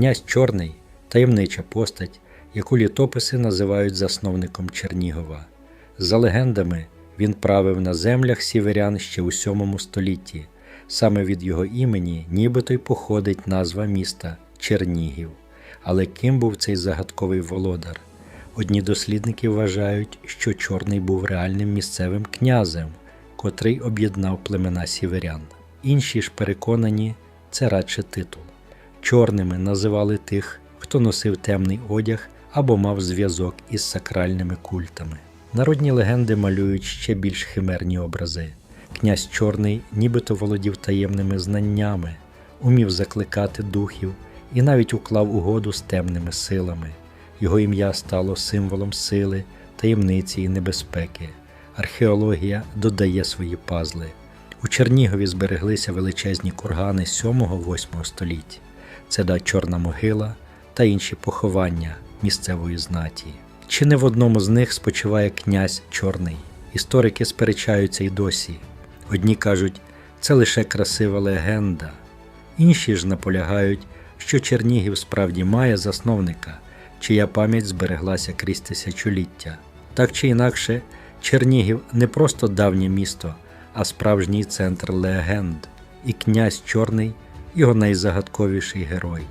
Князь Чорний таємнича постать, яку літописи називають засновником Чернігова. За легендами, він правив на землях сіверян ще у 7 столітті. Саме від його імені нібито й походить назва міста Чернігів. Але ким був цей загадковий володар? Одні дослідники вважають, що Чорний був реальним місцевим князем, котрий об'єднав племена сіверян. Інші ж переконані, це радше титул. Чорними називали тих, хто носив темний одяг або мав зв'язок із сакральними культами. Народні легенди малюють ще більш химерні образи. Князь Чорний нібито володів таємними знаннями, умів закликати духів і навіть уклав угоду з темними силами. Його ім'я стало символом сили, таємниці і небезпеки. Археологія додає свої пазли. У Чернігові збереглися величезні кургани 7-8 століть. Це да Чорна могила та інші поховання місцевої знаті. Чи не в одному з них спочиває князь Чорний? Історики сперечаються й досі. Одні кажуть, це лише красива легенда, інші ж наполягають, що Чернігів справді має засновника, чия пам'ять збереглася крізь тисячоліття. Так чи інакше, Чернігів не просто давнє місто, а справжній центр легенд, і князь Чорний його найзагадковіший герой.